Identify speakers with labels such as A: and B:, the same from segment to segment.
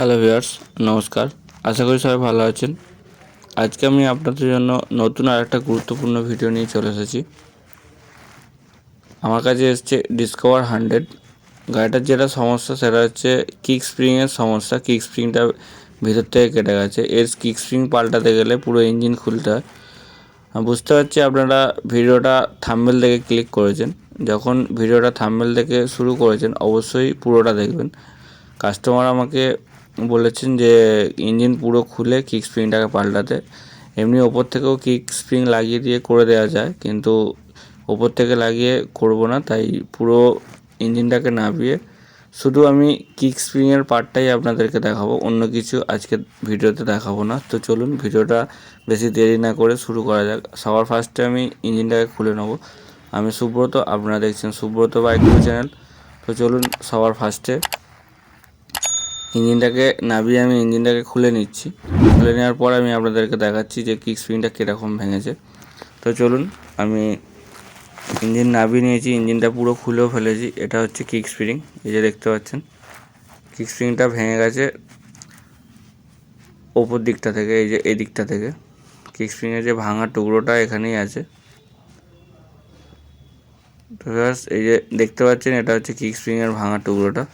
A: Hello viewers, নমস্কার। আশা করি সবাই ভালো আছেন। আজকে আমি আপনাদের জন্য নতুন আর একটা গুরুত্বপূর্ণ ভিডিও নিয়ে চলে এসেছি। আমার কাছে এসছে ডিসকভার হান্ড্রেড গাড়িটার যেটা সমস্যা, সেটা হচ্ছে কিক স্প্রিংয়ের সমস্যা। কিক স্প্রিংটা ভিতর থেকে কেটে গেছে। এর কিক স্প্রিং পাল্টাতে গেলে পুরো ইঞ্জিন খুলতে হয়। বুঝতে পারছি আপনারা ভিডিওটা থাম্বেল দেখে ক্লিক করেছেন। যখন ভিডিওটা থাম্বেল দেখে শুরু করেছেন, অবশ্যই পুরোটা দেখবেন। কাস্টমার আমাকে বলেছেন যে ইঞ্জিন পুরো খুলে কিক স্প্রিংটাকে পাল্টাতে। এমনি ওপর থেকেও কিক স্প্রিং লাগিয়ে দিয়ে করে দেওয়া যায়, কিন্তু ওপর থেকে লাগিয়ে করব না, তাই পুরো ইঞ্জিনটাকে নামিয়ে শুধু আমি কিক স্প্রিংয়ের পার্টটাই আপনাদেরকে দেখাবো, অন্য কিছু আজকে ভিডিওতে দেখাবো না। তো চলুন ভিডিওটা বেশি দেরি না করে শুরু করা যাক। সবার ফার্স্টে আমি ইঞ্জিনটাকে খুলে নেব। আমি সুব্রত, আপনারা দেখছেন সুব্রত বাইক চ্যানেল তো চলুন সবার ফার্স্টে ইঞ্জিনটাকে নামিয়ে আমি ইঞ্জিনটাকে খুলে নিচ্ছি। খুলে নেওয়ার পর আমি আপনাদেরকে দেখাচ্ছি যে কিক স্প্রিংটা কীরকম ভেঙেছে। তো চলুন, আমি ইঞ্জিন নামিয়ে নিয়েছি, ইঞ্জিনটা পুরো খুলেও ফেলেছি। এটা হচ্ছে কিক স্প্রিং এই যে দেখতে পাচ্ছেন। কিক স্প্রিংটা ভেঙে গেছে ওপর দিকটা থেকে, এই যে এই দিকটা থেকে। কিক স্প্রিংয়ের যে ভাঙা টুকরোটা এখানেই আছে। তো এই যে দেখতে পাচ্ছেন, এটা হচ্ছে কিক স্প্রিংয়ের ভাঙা টুকরোটা।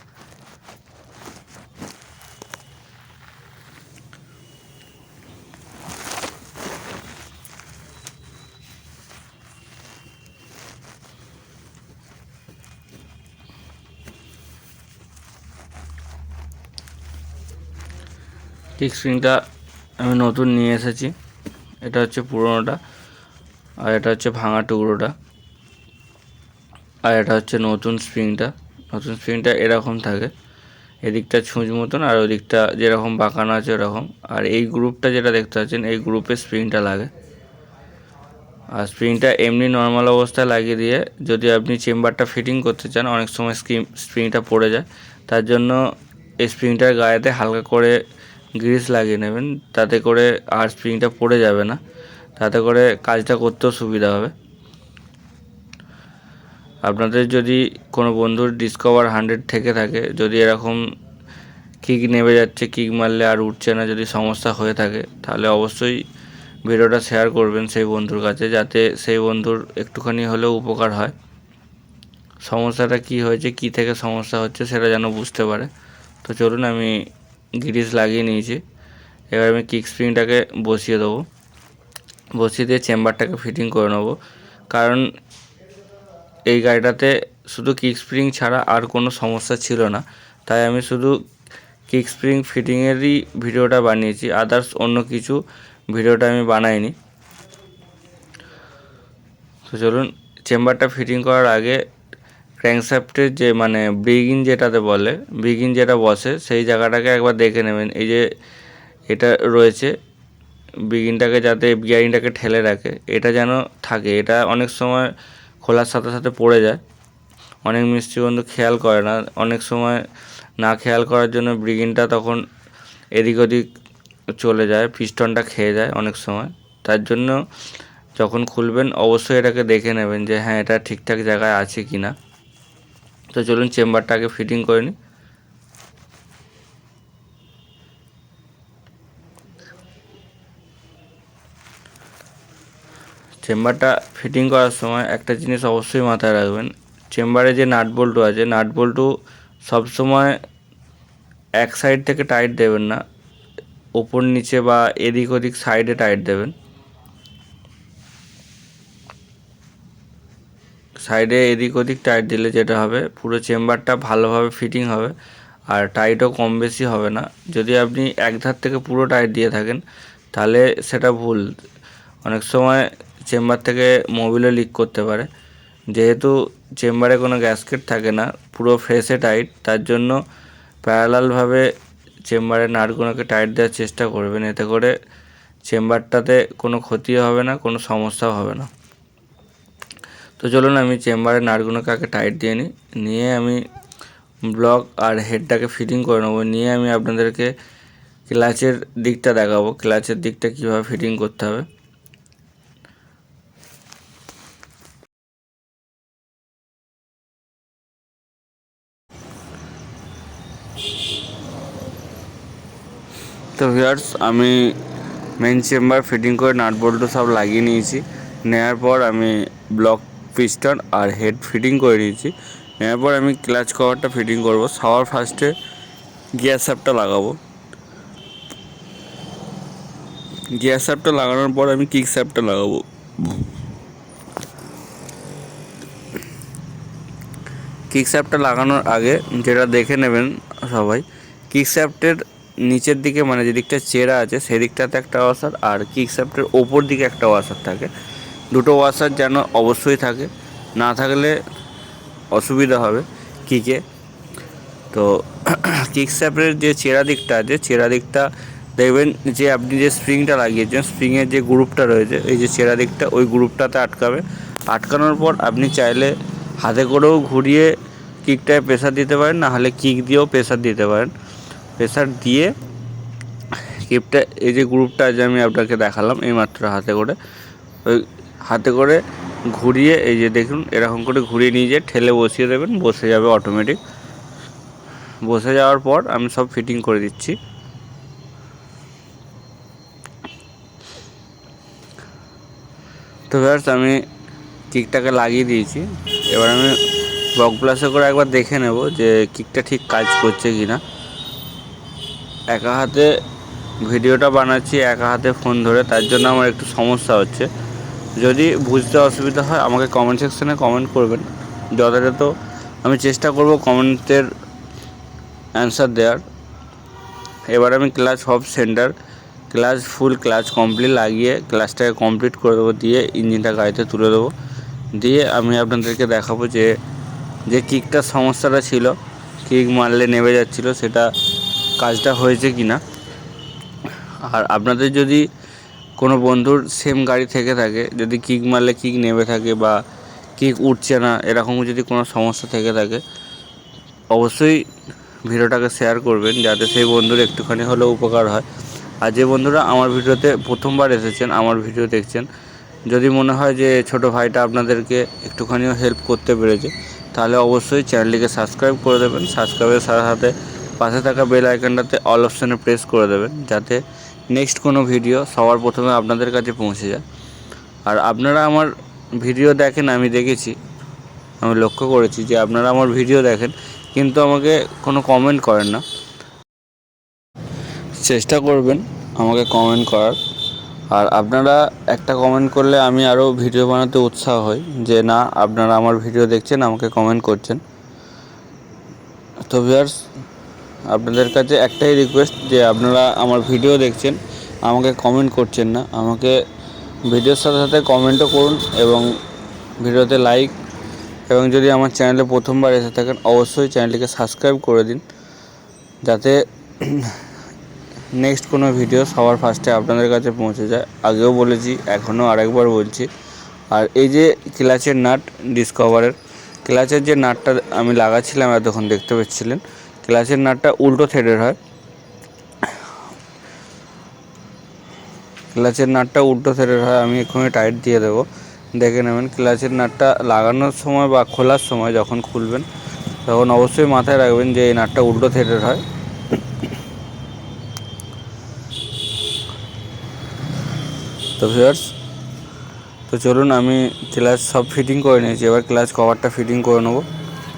A: কিক স্প্রিংটা আমি নতুন নিয়ে এসেছি। এটা হচ্ছে পুরোনোটা, আর এটা হচ্ছে ভাঙা টুকরোটা, আর এটা হচ্ছে নতুন স্প্রিংটা নতুন স্প্রিংটা এরকম থাকে, এদিকটা ছুঁচ মতন আর ওদিকটা যেরকম বাঁকানো আছে ওরকম। আর এই গ্রুপটা যেটা দেখতে পাচ্ছেন, এই গ্রুপে স্প্রিংটা লাগে। আর স্প্রিংটা এমনি নর্মাল অবস্থায় লাগিয়ে দিয়ে যদি আপনি চেম্বারটা ফিটিং করতে চান, অনেক সময় স্ক্রিম স্প্রিংটা পড়ে যায়। তার জন্য এই স্প্রিংটার গায়েতে হালকা করে গ্রিস লাগিয়ে নেবেন, তাতে করে আর স্প্রিংটা পড়ে যাবে না, তাতে করে কাজটা করতেও সুবিধা হবে। আপনাদের যদি কোনো বন্ধুর ডিসকভার হান্ড্রেড থেকে থাকে, যদি এরকম কিক নেমে যাচ্ছে কিক মারলে আর উঠছে না, যদি সমস্যা হয়ে থাকে, তাহলে অবশ্যই ভিডিওটা শেয়ার করবেন সেই বন্ধুর কাছে, যাতে সেই বন্ধুর একটুখানি হলেও উপকার হয়। সমস্যাটা কি হয়েছে, কি থেকে সমস্যা হচ্ছে, সেটা যেন বুঝতে পারে। তো চলুন, আমি গ্রিস লাগিয়ে নিয়েছি। এবার আমি কিক স্প্রিংটাকে বসিয়ে দেবো। বসিয়ে দিয়ে চেম্বারটাকে ফিটিং করে নেব। কারণ এই গাড়িটাতে শুধু কিক স্প্রিং ছাড়া আর কোনো সমস্যা ছিল না। তাই আমি শুধু কিক স্প্রিং ফিটিংয়েরই ভিডিওটা বানিয়েছি। আদার্স অন্য কিছু ভিডিওটা আমি বানাইনি। তো চলুন চেম্বারটা ফিটিং করার আগে ক্র্যাঙ্কশ্যাফটের যে মানে ব্রিগিন যেটাতে বলে ব্রিগিন যেটা বসে, সেই জায়গাটাকে একবার দেখে নেবেন। এই যে, এটা রয়েছে ব্রিগিনটাকে যাতে বিয়ারিংটাকে ঠেলে রাখে, এটা যেন থাকে। এটা অনেক সময় খোলার সাথে সাথে পড়ে যায়। অনেক মিস্ত্রি বন্ধু খেয়াল করে না। অনেক সময় না খেয়াল করার জন্য ব্রিগিনটা তখন এদিক ওদিক চলে যায়, পিস্টনটা খেয়ে যায় অনেক সময়। তার জন্য যখন খুলবেন, অবশ্যই এটাকে দেখে নেবেন যে হ্যাঁ এটা ঠিকঠাক জায়গায় আছে কি না তো চলুন চেম্বারটাকে ফিটিং করে নিই চেম্বারটা ফিটিং করার সময় একটা জিনিস অবশ্যই মাথায় রাখবেন, চেম্বারে যে নাট বল্টু আছে, নাট বল্টু সবসময় এক সাইড থেকে টাইট দেবেন না, ওপর নিচে বা এদিক ওদিক সাইডে টাইট দেবেন। সাইডে এদিক ওদিক টাইট দিলে যেটা হবে, পুরো চেম্বারটা ভালোভাবে ফিটিং হবে আর টাইটও কম বেশি হবে না। যদি আপনি এক ধার থেকে পুরো টাইট দিয়ে থাকেন, তাহলে সেটা ভুল। অনেক সময় চেম্বার থেকে মোবিলও লিক করতে পারে। যেহেতু চেম্বারে কোনো গ্যাসকেট থাকে না, পুরো ফ্রেশে টাইট তার জন্য প্যারালালভাবে চেম্বারের নাটগুলোকে টাইট দেওয়ার চেষ্টা করবেন। এতে করে চেম্বারটাতে কোনো ক্ষতিও হবে না, কোনো সমস্যাও হবে না। তো চলুন আমি চেম্বারের নাটগুলোকে আগে টাইট দিয়ে নিই। নিয়ে আমি ব্লক আর হেডটাকে ফিটিং করে নেব। নিয়ে আমি আপনাদেরকে ক্লাচের দিকটা দেখাবো। ক্লাচের দিকটা কীভাবে ফিটিং করতে হবে। তো ভিউয়ার্স আমি মেন চেম্বার ফিটিং করে নাট সব লাগিয়ে নিয়েছি। নেওয়ার পর আমি ব্লক পিস্টন আর হেড ফিটিং করে নিয়েছি নেওয়ার পর আমি ক্লাচ কভারটা ফিটিং করব। সবার ফার্স্টে গিয়ার শ্যাপটা লাগাবো। গিয়ার শ্যাপটা লাগানোর পর আমি কিক শ্যাপটা লাগাবো। কিক শ্যাপটা লাগানোর আগে যেটা দেখে নেবেন সবাই কিক শ্যাপটের নিচের দিকে মানে যে দিকটা চেরা আছে, সেদিকটাতে একটা ওয়াশার আর কিক শ্যাপটের ওপর দিকে একটা ওয়াশার থাকে। দুটো ওয়াশার যেন অবশ্যই থাকে। না থাকলে অসুবিধা হবে কিকে। তো কিক স্যাপের যে চেরা দিকটা আছে, চেরা দিকটা দেখবেন যে আপনি যে স্প্রিংটা লাগিয়েছেন স্প্রিংয়ের যে গ্রুপটা রয়েছে, এই যে চেরা দিকটা, ওই গ্রুপটাতে আটকাবে। আটকানোর পর আপনি চাইলে হাতে করেও ঘুরিয়ে কিকটায় প্রেশার দিতে পারেন, না হলে কিক দিয়েও প্রেশার দিতে পারেন। প্রেশার দিয়ে কিপটা এই যে গ্রুপটা যে আমি আপনাকে দেখালাম এই মাত্র হাতে করে। ওই হাতে করে ঘুরিয়ে, এই যে দেখুন, এরকম করে ঘুরিয়ে নিয়ে যেয়ে ঠেলে বসিয়ে দেবেন, বসে যাবে অটোমেটিক বসে যাওয়ার পর আমি সব ফিটিং করে দিচ্ছি। তো ভিউয়ার্স আমি কিকটাকে লাগিয়ে দিয়েছি। এবার আমি বক প্লাসে করে একবার দেখে নেব যে কিকটা ঠিক কাজ করছে কি না একা হাতে ভিডিওটা বানাচ্ছি, একা হাতে ফোন ধরে, তার জন্য আমার একটু সমস্যা হচ্ছে। যদি বুঝতে অসুবিধা হয়, আমাকে কমেন্ট সেকশানে কমেন্ট করবেন। যথাযথ আমি চেষ্টা করব কমেন্টের অ্যান্সার দেওয়ার। এবার আমি class of centre class full clutch complete লাগিয়ে ক্লাসটাকে কমপ্লিট করে দেবো, দিয়ে ইঞ্জিনটা গাড়িতে তুলে দেবো। দিয়ে আমি আপনাদেরকে দেখাবো যে যে কিকটার সমস্যাটা ছিল কিক মারলে নেমে যাচ্ছিল, সেটা কাজটা হয়েছে কি না আর আপনাদের যদি কোনো বন্ধুর সেম গাড়ি থেকে থাকে, যদি কিক মারলে কিক নেমে থাকে বা কিক উঠছে না এরকম যদি কোনো সমস্যা থেকে থাকে, অবশ্যই ভিডিওটাকে শেয়ার করবেন যাতে সেই বন্ধুর একটুখানি হলেও উপকার হয়। আর যে বন্ধুরা আমার ভিডিওতে প্রথমবার এসেছেন, আমার ভিডিও দেখছেন, যদি মনে হয় যে ছোট ভাইটা আপনাদেরকে একটুখানিও হেল্প করতে পেরেছে, তাহলে অবশ্যই চ্যানেলটিকে সাবস্ক্রাইব করে দেবেন সাবস্ক্রাইবের সাথে সাথে পাশে থাকা বেল আইকনটাতে অল অপশানে প্রেস করে দেবেন, যাতে নেক্সট কোনো ভিডিও সবার প্রথমে আপনাদের কাছে পৌঁছে যায়। আর আপনারা আমার ভিডিও দেখেন, আমি দেখেছি, আমি লক্ষ্য করেছি যে আপনারা আমার ভিডিও দেখেন, কিন্তু আমাকে কোনো কমেন্ট করেন না। চেষ্টা করবেন আমাকে কমেন্ট করার। আর আপনারা একটা কমেন্ট করলে আমি আরও ভিডিও বানাতে উৎসাহ হই যে, না, আপনারা আমার ভিডিও দেখছেন, আমাকে কমেন্ট করছেন। তো ভিউয়ার্স আপনাদের কাছে একটাই রিকোয়েস্ট যে আপনারা আমার ভিডিও দেখছেন, আমাকে কমেন্ট করছেন না, আমাকে ভিডিওর সাথে সাথে কমেন্টও করুন এবং ভিডিওতে লাইক এবং যদি আমার চ্যানেলে প্রথমবার এসে থাকেন, অবশ্যই চ্যানেলটিকে সাবস্ক্রাইব করে দিন, যাতে নেক্সট কোনো ভিডিও সবার ফার্স্টে আপনাদের কাছে পৌঁছে যায়। আগেও বলেছি, এখনও আরেকবার বলছি। আর এই যে ক্লাচের নাট ডিসকভারের ক্লাচের যে নাটটা আমি লাগাচ্ছিলাম এতক্ষণ, দেখতে পাচ্ছিলেন? ক্লাচের নাটটা উল্টো থ্রেডের হয়। ক্লাচের নাটটা উল্টো থ্রেডের হয়, আমি এক্ষুনি টাইট দিয়ে দেবো। দেখে নেবেন ক্লাচের নাটটা লাগানোর সময় বা খোলার সময় যখন খুলবেন, তখন অবশ্যই মাথায় রাখবেন যে এই নাটটা উল্টো থ্রেডের হয়। তো ভিউয়ার্স তো চলুন আমি ক্লাচ সব ফিটিং করে নিয়েছি। এবার ক্লাচ কভারটা ফিটিং করে নেব।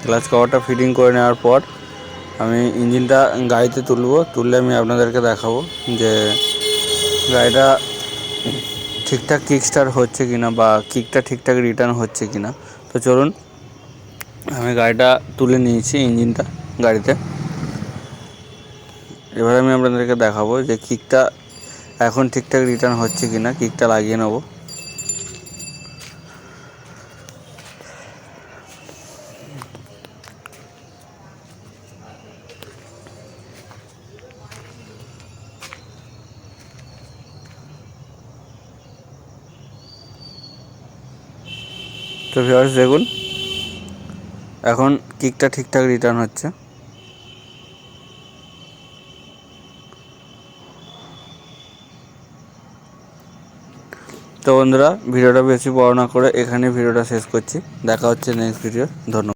A: ক্লাচ কভারটা ফিটিং করে নেওয়ার পর আমি ইঞ্জিনটা গাড়িতে তুলবো, তুললে আমি আপনাদেরকে দেখাবো যে গাড়িটা ঠিকঠাক কিক স্টার্ট হচ্ছে কি না বা কিকটা ঠিকঠাক রিটার্ন হচ্ছে কি না তো চলুন, আমি গাড়িটা তুলে নিয়েছি ইঞ্জিনটা গাড়িতে। এবার আমি আপনাদেরকে দেখাবো যে কিকটা এখন ঠিকঠাক রিটার্ন হচ্ছে কি না কিকটা লাগিয়ে নেব। তো ভিউয়ার্স দেখুন। এখন কিকটা ঠিকঠাক রিটার্ন হচ্ছে। তো বন্ধুরা, ভিডিওটা বেশি বড় না করে এখানে ভিডিওটা শেষ করছি। দেখা হচ্ছে নেক্সট ভিডিও ধন্যবাদ।